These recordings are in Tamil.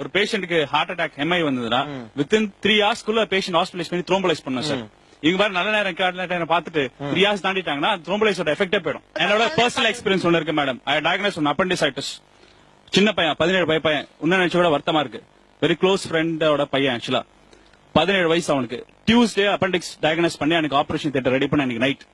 ஒரு பேஷண்ட்டுக்கு ஹார்ட் அட்டாக் எம்ஐ வந்ததுன்னா வித்தின் த்ரீ ஹவர்ஸ்க்குள்ள பேஷண்ட் ஹாஸ்பிடலைஸ் பண்ணி த்ரோம்பலைஸ் பண்ணணும் சார் இங்க பாரு நல்ல நேரம் கேட்ட நேரம் பார்த்துட்டு த்ரீ ஹவர்ஸ் தாண்டிட்டாங்கன்னா த்ரோம்பலைஸோட எஃபெக்டே போயிடும். என்னோட பர்சனல் எக்ஸ்பீரியன்ஸ் ஒன்று இருக்கு madam I diagnose one appendicitis சின்ன பையன் பதினேழு வய பையன். இன்னும் நினைச்ச விட வருத்தமா இருக்கு. வெரி க்ளோஸ் ஃப்ரெண்டோட பையன் ஆக்சுவலா பதினேழு வயசு அவனுக்கு. டியூஸ்டே அப்பண்டிக்ஸ் டயக்னோஸ் பண்ணி எனக்கு ஆபரேஷன் தியேட்டர் ரெடி பண்ண அன்னைக்கு நைட்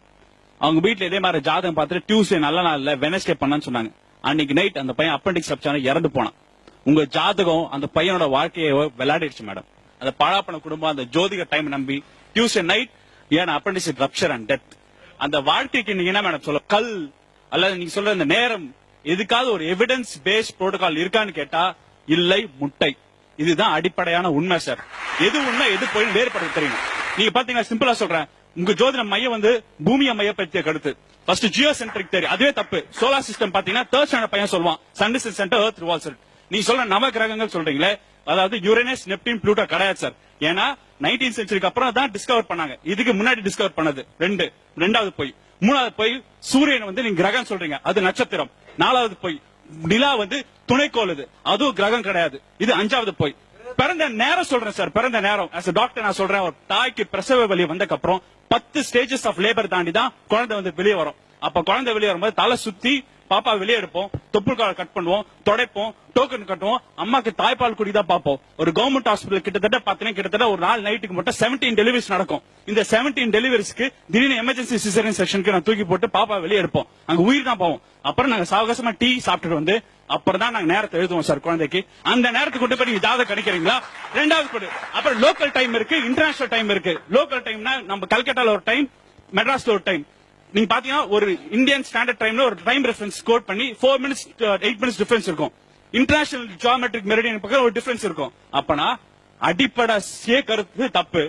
அவங்க வீட்ல இதே மாதிரி ஜாதகம் பார்த்துட்டு டியூஸ்டே நல்ல நாள்ல வெனஸ்டே பண்ணான்னு சொன்னாங்க. அன்னைக்கு நைட் அந்த பையன் அப்பண்டிக்ஸ் சப்சான இறந்து போனான். உங்க ஜாதகம் அந்த பையனோட வாழ்க்கையை விளையாடிடுச்சு மேடம் அந்த பாழாப்பன குடும்பம் அந்த ஜோதிக டைம் நம்பி டியூஸ்டே நைட் ஏன் அப்பண்டிஸ் ரப்சர் அண்ட் டெத் அந்த வாழ்க்கைக்கு நீங்க என்ன மேடம் சொல்ல கல் அல்லது நீங்க சொல்ற இந்த நேரம் எதுக்காவது ஒரு எவிடன்ஸ் பேஸ் புரோட்டோகால் இருக்கான்னு கேட்டா இல்லை முட்டை. இதுதான் அடிப்படையான உண்மை சார் எது உண்மை எது போய் வேறுபடுத்த தெரியும். நீங்க பாத்தீங்கன்னா சிம்பிளா சொல்றேன். உங்க ஜோதிட மையம் வந்து பூமியை மையப்படுத்திய கருத்து. ஃபர்ஸ்ட் ஜியோ சென்ட்ரிக் தேரி அதுவே தப்பு. சோலார் சிஸ்டம் பாத்தீங்கன்னா தேர்ட் ஸ்டாண்டர்ட் பையன் சொல்லுவான். சன் சென்டர் ஏர்த் ரிவால்ஸ் நீங்க சொல்ற நவ கிரகங்கள் சொல்றீங்களே? அதாவது யுரேனஸ் நெப்டின் ப்ளூட்டோ கிடையாது சார். ஏன்னா நைன்டீன் சென்ச்சுரிக்கு அப்புறம் தான் டிஸ்கவர் பண்ணாங்க. இதுக்கு முன்னாடி டிஸ்கவர் பண்ணது. ரெண்டு. ரெண்டாவது போய். மூணாவது போய் சூரியன் வந்து நீங்க கிரகம் சொல்றீங்க. அது நட்சத்திரம். நாலாவது போய் நிலா வந்து துணைக்கோள் இது. அதுவும் கிரகம் கிடையாது. இது அஞ்சாவது போய். பிறந்த நேரம் சொல்றேன் சார். பிறந்த நேரம். As டாக்டர் நான் சொல்றேன் ஒரு தாய்க்கு பிரசவ வலி வந்ததுக்கு அப்புறம் பத்து ஸ்டேஜஸ் ஆஃப் லேபர் தாண்டி தான் குழந்தை வந்து வெளியே வரும். அப்ப குழந்தை வெளியே வரும்போது தலை சுத்தி பாப்பா வெளியே எடுப்போம் தொப்புள் கால கட் பண்ணுவோம் தொடைப்போம் டோக்கன் கட்டுவோம் அம்மாக்கு தாய்ப்பால் குடி தான் பார்ப்போம். ஒரு கவர்மெண்ட் ஹாஸ்பிட்டல் கிட்டத்தட்ட பாத்தீங்கன்னா கிட்டத்தட்ட ஒரு நாள் நைட்டுக்கு மட்டும் 17 டெலிவரிஸ் நடக்கும். இந்த 17 டெலிவரிஸ்க்கு திடீர்னு எமர்ஜென்சி சிசரின் செக்ஷனுக்கு நான் தூக்கி போட்டு பாப்பா வெளியே எடுப்போம். அங்க உயிர் தான் போவோம். அப்புறம் நாங்க சாவகாசமா டீ சாப்பிட்டுட்டு வந்து அப்புறம் தான் நாங்க நேரத்தை எழுதுவோம் சார் குழந்தைக்கு. அந்த நேரத்துக்கு கொண்டு போய் நீங்க ஜாதகம் கணிக்கிறீங்களா? ரெண்டாவது கொடு. அப்புறம் லோக்கல் டைம் இருக்கு இன்டர்நேஷனல் டைம் இருக்கு. லோக்கல் டைம்னா நம்ம கல்கட்டால ஒரு டைம் மெட்ராஸ்ல ஒரு டைம் நீங்க பாத்தீங்கன்னா ஒரு இந்தியன் ஸ்டாண்டர்ட் டைம்ல ஒரு டைம் ரெஃபரன்ஸ் கோட் பண்ணி four minutes eight minutes difference இருக்கும். இன்டர்நேஷனல் ஜியோமெட்ரிக் மெரிடியன் பக்கம் ஒரு டிஃபரன்ஸ் இருக்கும். அப்பனா அடிப்படை சே கருத்து தப்பு.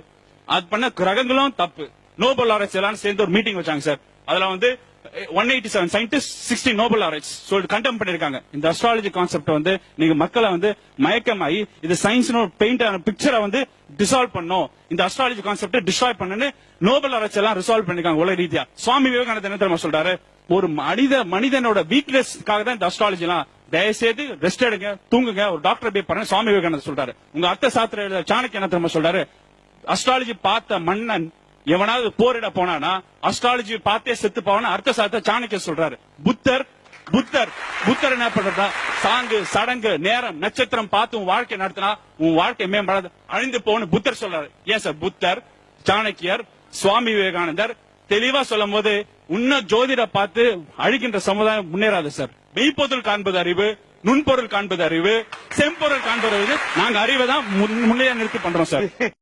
அது பண்ண கிரகங்களும் தப்பு. நோபல் ஆராய்ச்சி எல்லாம் சேர்ந்து ஒரு மீட்டிங் வச்சாங்க சார் அதுல வந்து one eighty seven scientist sixty Nobel ஆராய்ச்சி சொல்லி கண்டெம் பண்ணிருக்காங்க இந்த அஸ்ட்ராலஜி கான்செப்ட் வந்து நீங்க மக்களை வந்து மயக்கமாயி இது சயின்ஸ் பெயிண்ட் ஆன பிக்சரை வந்து டிசால்வ் பண்ணும் இந்த அஸ்ட்ராலஜி கான்செப்ட் டிஸ்ட்ராய் பண்ணுன்னு நோபல் ஆராய்ச்சி எல்லாம் ரிசால்வ் பண்ணிருக்காங்க உலக ரீதியா. சுவாமி விவேகானந்தர் என்ன தெரியுமா சொல்றாரு? ஒரு மனித மனிதனோட வீக்னஸ்க்காக தான் இந்த அஸ்ட்ராலஜி எல்லாம். தயவுசெய்து ரெஸ்ட் எடுங்க தூங்குங்க. ஒரு டாக்டர் போய் பாருங்க சுவாமி விவேகானந்தர் சொல்றாரு. உங்க அர்த்த சாத்திர சாணக்கிய என்ன தெரியுமா சொல்றாரு? அஸ்ட்ராலஜி பார்த்த மன்னன் எவனாவது போரிட போனானா அஸ்ட்ராலஜி பார்த்தே செத்து போவான அர்த்த சாத்த சாணக்கிய சொல்றாரு. புத்தர் புத்தர் புத்தர் என்ன பண்றதா? சாங்கு சடங்கு நேரம் நட்சத்திரம் பார்த்து உன் வாழ்க்கை நடத்தினா உன் வாழ்க்கை மேம்படாது. அழிந்து போன்னு புத்தர் சொல்றாரு. ஏன் சார்? புத்தர் சாணக்கியர் சுவாமி விவேகானந்தர் தெளிவா சொல்லும் போது இன்னும் ஜோதிட பார்த்து அழிக்கின்ற சமுதாயம் முன்னேறாது சார். மெய்ப்பொருள் காண்பது அறிவு நுண்பொருள் காண்பது அறிவு செம்பொருள் காண்பது அறிவு நாங்க அறிவை தான் முன்னே நிறுத்தி பண்றோம் சார்.